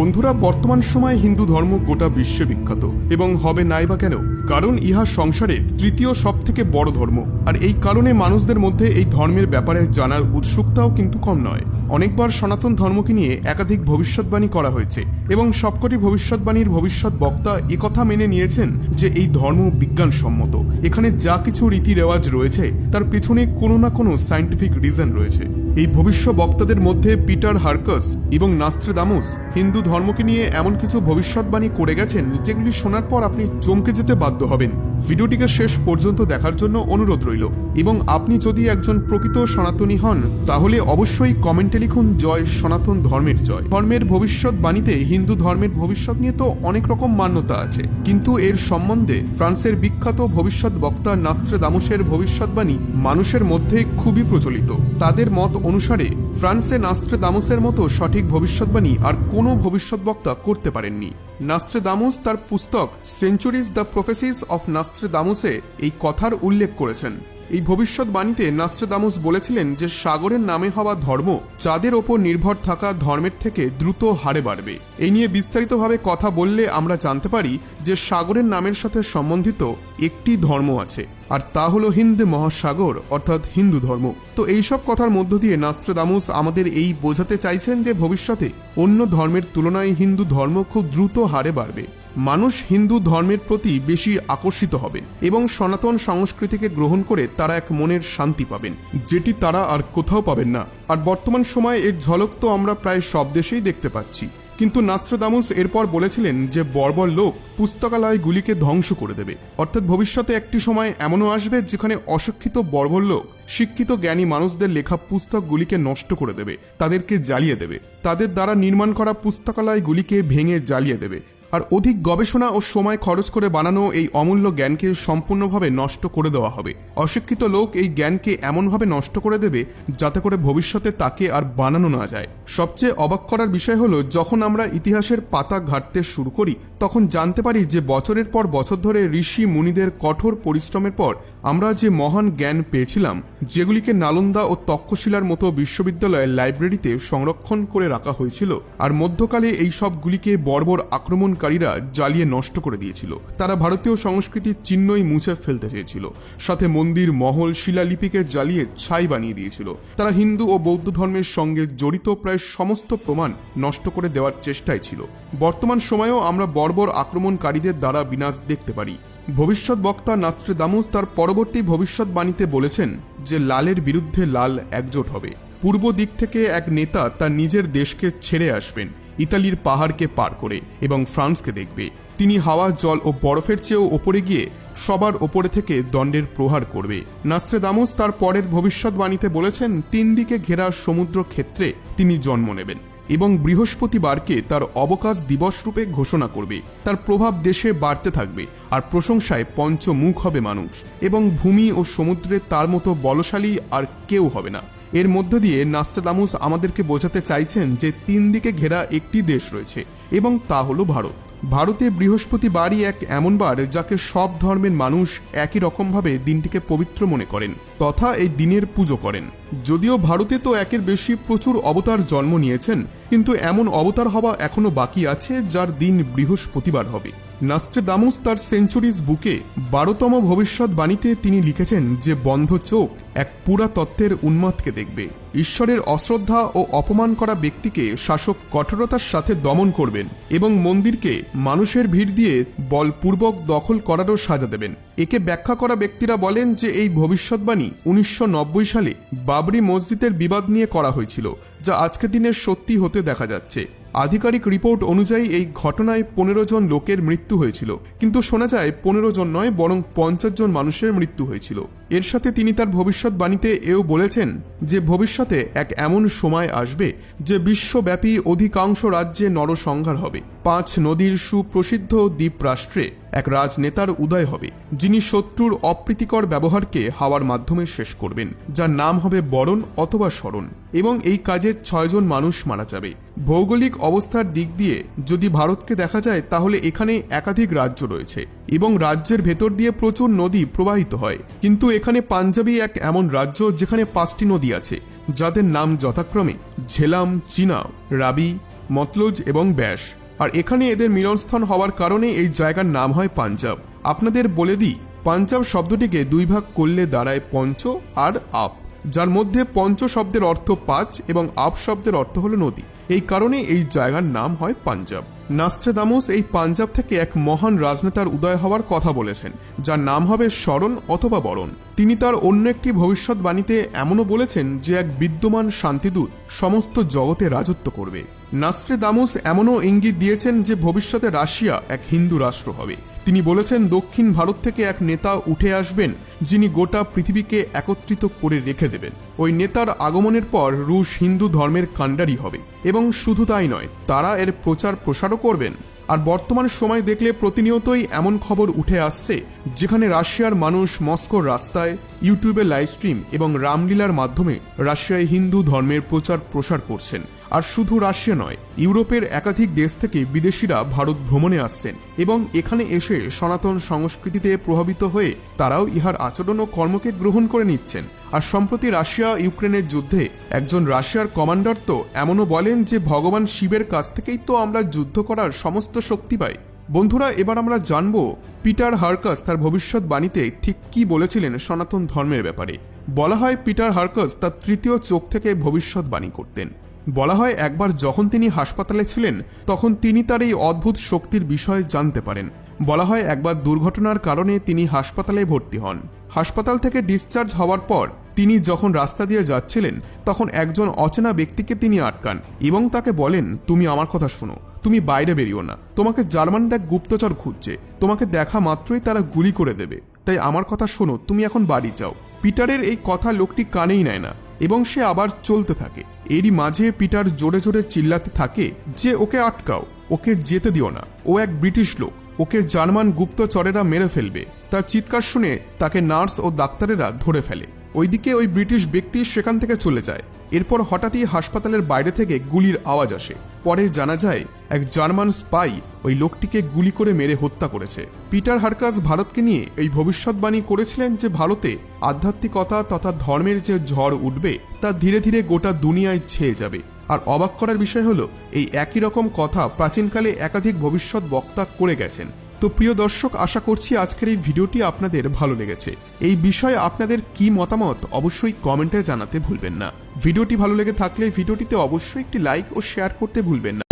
বন্ধুরা, বর্তমান সময়ে হিন্দু ধর্ম গোটা বিশ্বে বিখ্যাত। এবং হবে নাই বা কেন? কারণ ইহা সংসারের তৃতীয় সব থেকে বড় ধর্ম। আর এই কারণে মানুষদের মধ্যে এই ধর্মের ব্যাপারে জানার উৎসুকতাও কিন্তু কম নয়। অনেকবার সনাতন ধর্মকে নিয়ে একাধিক ভবিষ্যৎবাণী করা হয়েছে। এবং সবকটি ভবিষ্যৎবাণীর ভবিষ্যৎ বক্তা একথা মেনে নিয়েছেন যে এই ধর্ম বিজ্ঞানসম্মত। এখানে যা কিছু রীতি রেওয়াজ রয়েছে, তার পেছনে কোনো না কোনো সায়েন্টিফিক রিজন রয়েছে। এই ভবিষ্য বক্তাদের মধ্যে পিটার হার্কাস এবং নাস্ত্রে নাস্ত্রেদামুস হিন্দু ধর্মকে নিয়ে এমন কিছু ভবিষ্যৎবাণী করে গেছেন যেগুলি শোনার পর আপনি চমকে যেতে বাধ্য হবেন। ভিডিওটিকে শেষ পর্যন্ত দেখার জন্য অনুরোধ রইল। এবং আপনি যদি একজন প্রকৃত সনাতনী হন, তাহলে অবশ্যই কমেন্টে লিখুন, জয় সনাতন ধর্মের জয়। ধর্মের ভবিষ্যৎবাণীতে হিন্দু ধর্মের ভবিষ্যৎ নিয়ে তো অনেক রকম মান্যতা আছে। কিন্তু এর সম্বন্ধে ফ্রান্সের বিখ্যাত ভবিষ্যৎ বক্তা নাস্ত্রে দামুসের ভবিষ্যৎবাণী মানুষের মধ্যে খুবই প্রচলিত। তাদের মত অনুসারে, ফ্রান্সে নাস্ত্রে দামোসের মতো সঠিক ভবিষ্যৎবাণী আর কোনো ভবিষ্যৎ বক্তা করতে পারেননি। নাস্ত্রে দামোস তার পুস্তক সেঞ্চুরিজ দ্য প্রফেসিস অফ নাস্ত্রে দামোসে এই কথার উল্লেখ করেছেন। এই ভবিষ্যৎবাণীতে নাস্ট্রেদামুস বলেছিলেন যে সাগরের নামে হওয়া ধর্ম চাঁদের ওপর নির্ভর থাকা ধর্মের থেকে দ্রুত হারে বাড়বে। এই নিয়ে বিস্তারিতভাবে কথা বললে আমরা জানতে পারি যে সাগরের নামের সাথে সম্বন্ধিত একটি ধর্ম আছে, আর তা হলো হিন্দু মহাসাগর, অর্থাৎ হিন্দু ধর্ম। তো এইসব কথার মধ্য দিয়ে নাস্ট্রেদামুস আমাদের এই বোঝাতে চাইছেন যে ভবিষ্যতে অন্য ধর্মের তুলনায় হিন্দু ধর্ম খুব দ্রুত হারে বাড়বে। মানুষ হিন্দু ধর্মের প্রতি বেশি আকর্ষিত হবেন এবং সনাতন সংস্কৃতিকে গ্রহণ করে তারা এক মনের শান্তি পাবেন, যেটি তারা আর কোথাও পাবেন না। আর বর্তমান সময়ে এর ঝলক তো আমরা প্রায় সব দেশেই দেখতে পাচ্ছি। কিন্তু নাস্ত্রদামুস এরপর বলেছিলেন যে বর্বর লোক পুস্তকালয়গুলিকে ধ্বংস করে দেবে। অর্থাৎ ভবিষ্যতে একটি সময় এমনও আসবে যেখানে অশিক্ষিত বর্বর লোক, শিক্ষিত জ্ঞানী মানুষদের লেখা পুস্তকগুলিকে নষ্ট করে দেবে, তাদেরকে জ্বালিয়ে দেবে। তাদের দ্বারা নির্মাণ করা পুস্তকালয়গুলিকে ভেঙে জ্বালিয়ে দেবে। আর অধিক গবেষণা ও সময় খরচ করে বানানো এই অমূল্য জ্ঞানকে সম্পূর্ণভাবে নষ্ট করে দেওয়া হবে। অশিক্ষিত লোক এই জ্ঞানকে এমনভাবে নষ্ট করে দেবে যাতে করে ভবিষ্যতে তাকে আর বানানো না যায়। সবচেয়ে অবাক করার বিষয় হলো, যখন আমরা ইতিহাসের পাতা ঘাটতে শুরু করি তখন জানতে পারি যে বছরের পর বছর ধরে ঋষি মুনিদের কঠোর পরিশ্রমের পর আমরা যে মহান জ্ঞান পেয়েছিলাম, যেগুলিকে নালন্দা ও তক্ষশিলার মতো বিশ্ববিদ্যালয়ের লাইব্রেরিতে সংরক্ষণ করে রাখা হয়েছিল আর মধ্যকালে এই সবগুলিকে বর্বর আক্রমণকারীরা জ্বালিয়ে নষ্ট করে দিয়েছিল। তারা ভারতীয় সংস্কৃতির চিহ্নই মুছে ফেলতে চেয়েছিল। সাথে মন্দির, মহল, শিলালিপিকে জ্বালিয়ে ছাই বানিয়ে দিয়েছিল। তারা হিন্দু ও বৌদ্ধ ধর্মের সঙ্গে জড়িত প্রায় সমস্ত প্রমাণ নষ্ট করে দেওয়ার চেষ্টায় ছিল। বর্তমান সময়েও আমরা বর্বর আক্রমণকারীদের দ্বারা বিনাশ দেখতে পারি। ভবিষ্যৎ বক্তা নাস্ত্রে দামুস তার পরবর্তী ভবিষ্যৎবাণীতে বলেছেন যে, লালের বিরুদ্ধে লাল একজোট হবে। পূর্ব দিক থেকে এক নেতা তার নিজের দেশকে ছেড়ে আসবেন, ইতালির পাহাড়কে পার করে এবং ফ্রান্সকে দেখবে। তিনি হাওয়া, জল ও বরফের চেয়েও ওপরে গিয়ে সবার ওপরে থেকে দণ্ডের প্রহার করবে। নাস্ত্রেদামুস তার পরের ভবিষ্যৎবাণীতে বলেছেন, তিন দিকে ঘেরা সমুদ্র ক্ষেত্রে তিনি জন্ম নেবেন। এবং বৃহস্পতিবারকে তার অবকাশ দিবস রূপে ঘোষণা করবে। তার প্রভাব দেশে বাড়তে থাকবে আর প্রশংসায় পঞ্চমুখ হবে মানুষ এবং ভূমি ও সমুদ্রে তার মতো বলশালী আর কেউ হবে না। এর মধ্য দিয়ে নাস্তাদামুস আমাদেরকে বোঝাতে চাইছেন যে তিন দিকে ঘেরা একটি দেশ রয়েছে এবং তা হলো ভারত। ভারতে বৃহস্পতিবারই এক এমন বার যাকে সব ধর্মের মানুষ একই রকমভাবে দিনটিকে পবিত্র মনে করেন, তথা এই দিনের পুজো করেন। যদিও ভারতে তো একের বেশি প্রচুর অবতার জন্ম নিয়েছেন, কিন্তু এমন অবতার হওয়া এখনও বাকি আছে যার দিন বৃহস্পতিবার হবে। নাস্ট্রেদামুস তার সেঞ্চুরিজ বুকে বারোতম ভবিষ্যৎবাণীতে তিনি লিখেছেন যে বন্ধ চোখ এক পুরাতত্ত্বের উন্মাদকে দেখবে। ঈশ্বরের অশ্রদ্ধা ও অপমান করা ব্যক্তিকে শাসক কঠোরতার সাথে দমন করবেন এবং মন্দিরকে মানুষের ভিড় দিয়ে বলপূর্বক দখল করারও সাজা দেবেন। একে ব্যাখ্যা করা ব্যক্তিরা বলেন যে এই ভবিষ্যৎবাণী উনিশশো নব্বই সালে বাবরি মসজিদের বিবাদ নিয়ে করা হয়েছিল, যা আজকে দিনের সত্যি হতে দেখা যাচ্ছে। আধিকারিক রিপোর্ট অনুযায়ী এই ঘটনায় পনেরো জন লোকের মৃত্যু হয়েছিল। কিন্তু শোনা যায়, পনেরো জন নয়, বরং পঞ্চাশ জন মানুষের মৃত্যু হয়েছিল। এর সাথে তিনি তার ভবিষ্যৎবাণীতে এও বলেছেন যে ভবিষ্যতে এক এমন সময় আসবে যে বিশ্বব্যাপী অধিকাংশ রাজ্যে নরসংহার হবে। পাঁচ নদীর সুপ্রসিদ্ধ দ্বীপ রাষ্ট্রে এক রাজনেতার উদয় হবে, যিনি শত্রুর অপ্রীতিকর ব্যবহারকে হাওয়ার মাধ্যমে শেষ করবেন, যার নাম হবে বরণ অথবা স্মরণ। এবং এই কাজে ছয়জন মানুষ মারা যাবে। ভৌগোলিক অবস্থার দিক দিয়ে যদি ভারতকে দেখা যায়, তাহলে এখানে একাধিক রাজ্য রয়েছে। এবং রাজ্যের ভেতর দিয়ে প্রচুর নদী প্রবাহিত হয়। কিন্তু এখানে পাঞ্জাবি এক এমন রাজ্য যেখানে পাঁচটি নদী আছে, যাদের নাম যথাক্রমে ঝেলাম, চিনাও, রাবি, মতলজ এবং ব্যাস। আর এখানে এদের মিলনস্থান হওয়ার কারণে এই জায়গার নাম হয় পাঞ্জাব। আপনাদের বলে দিই, পাঞ্জাব শব্দটিকে দুই ভাগ করলে দাঁড়ায় পঞ্চ আর আপ। যার মধ্যে পঞ্চ শব্দের অর্থ পাঁচ এবং আপ শব্দের অর্থ হলো নদী। এই কারণে এই জায়গার নাম হয় পাঞ্জাব। নাস্ত্রেদামুস এই পাঞ্জাব থেকে এক মহান রাজনেতার উদয় হওয়ার কথা বলেছেন, যার নাম হবে স্মরণ অথবা বরণ। তিনি তার অন্য একটি ভবিষ্যৎবাণীতে এমনও বলেছেন যে, এক বিদ্যমান শান্তিদূত সমস্ত জগতে রাজত্ব করবে। নাস্ত্রেদামুস এমনও ইঙ্গিত দিয়েছেন যে ভবিষ্যতে রাশিয়া এক হিন্দু রাষ্ট্র হবে। তিনি বলেছেন, দক্ষিণ ভারত থেকে এক নেতা উঠে আসবেন, যিনি গোটা পৃথিবীকে একত্রিত করে রেখে দেবেন। ওই নেতার আগমনের পর রুশ হিন্দু ধর্মের কাণ্ডারি হবে। এবং শুধু তাই নয়, তারা এর প্রচার প্রসারও করবেন। আর বর্তমান সময় দেখলে প্রতিনিয়তই এমন খবর উঠে আসছে, যেখানে রাশিয়ার মানুষ মস্কোর রাস্তায়, ইউটিউবে লাইভ স্ট্রিম এবং রামলীলার মাধ্যমে রাশিয়ায় হিন্দু ধর্মের প্রচার প্রসার করছেন। আর শুধু রাশিয়া নয়, ইউরোপের একাধিক দেশ থেকে বিদেশিরা ভারত ভ্রমণে আসছেন এবং এখানে এসে সনাতন সংস্কৃতিতে প্রভাবিত হয়ে তারাও ইহার আচরণ ও কর্মকে গ্রহণ করে নিচ্ছেন। আর সম্প্রতি রাশিয়া ইউক্রেনের যুদ্ধে একজন রাশিয়ার কমান্ডার তো এমনও বলেন যে, ভগবান শিবের কাছ থেকেই তো আমরা যুদ্ধ করার সমস্ত শক্তি পাই। বন্ধুরা, এবার আমরা জানব পিটার হার্কাস তার ভবিষ্যৎবাণীতে ঠিক কি বলেছিলেন সনাতন ধর্মের ব্যাপারে। বলা হয় পিটার হার্কাস তার তৃতীয় চোখ থেকে ভবিষ্যৎবাণী করতেন। বলা হয়, একবার যখন তিনি হাসপাতালে ছিলেন, তখন তিনি তার এই অদ্ভুত শক্তির বিষয়ে জানতে পারেন। বলা হয়, একবার দুর্ঘটনার কারণে তিনি হাসপাতালে ভর্তি হন। হাসপাতাল থেকে ডিসচার্জ হওয়ার পর, তিনি যখন রাস্তা দিয়ে যাচ্ছিলেন, তখন একজন অচেনা ব্যক্তিকে তিনি আটকান এবং তাকে বলেন, তুমি আমার কথা শোনো। তুমি বাইরে বেরিও না। তোমাকে জার্মানরা গুপ্তচর খুঁজছে। তোমাকে দেখা মাত্রই তারা গুলি করে দেবে। তাই আমার কথা শোনো, তুমি এখন বাড়ি যাও। পিটারের এই কথা লোকটি কানেই নেয় না। এবং সে আবার চলতে থাকে। এরই মাঝে পিটার জোরে জোরে চিল্লাতে থাকে যে ওকে আটকাও, ওকে যেতে দিও না। ও এক ব্রিটিশ লোক, ওকে জার্মান গুপ্তচরেরা মেরে ফেলবে। তার চিৎকার শুনে তাকে নার্স ও ডাক্তারেরা ধরে ফেলে। ওইদিকে ওই ব্রিটিশ ব্যক্তি সেখান থেকে চলে যায়। এরপর হঠাৎই হাসপাতালের বাইরে থেকে গুলির আওয়াজ আসে। পরে জানা যায়, এক জার্মান স্পাই ওই লোকটিকে গুলি করে মেরে হত্যা করেছে। পিটার হারকাস ভারতকে নিয়ে এই ভবিষ্যৎবাণী করেছিলেন যে ভারতে আধ্যাত্মিকতা তথা ধর্মের যে ঝড় উঠবে, তা ধীরে ধীরে গোটা দুনিয়ায় ছেয়ে যাবে। আর অবাক করার বিষয় হলো, এই একই রকম কথা প্রাচীনকালে একাধিক ভবিষ্যৎ বক্তা করে গেছেন। তো প্রিয় দর্শক, আশা করছি আজকের এই ভিডিওটি আপনাদের ভালো লেগেছে। এই বিষয়ে আপনাদের কি মতামত অবশ্যই কমেন্টে জানাতে ভুলবেন না। ভিডিওটি ভালো লেগে থাকলে ভিডিওটিতে অবশ্যই একটি লাইক ও শেয়ার করতে ভুলবেন না।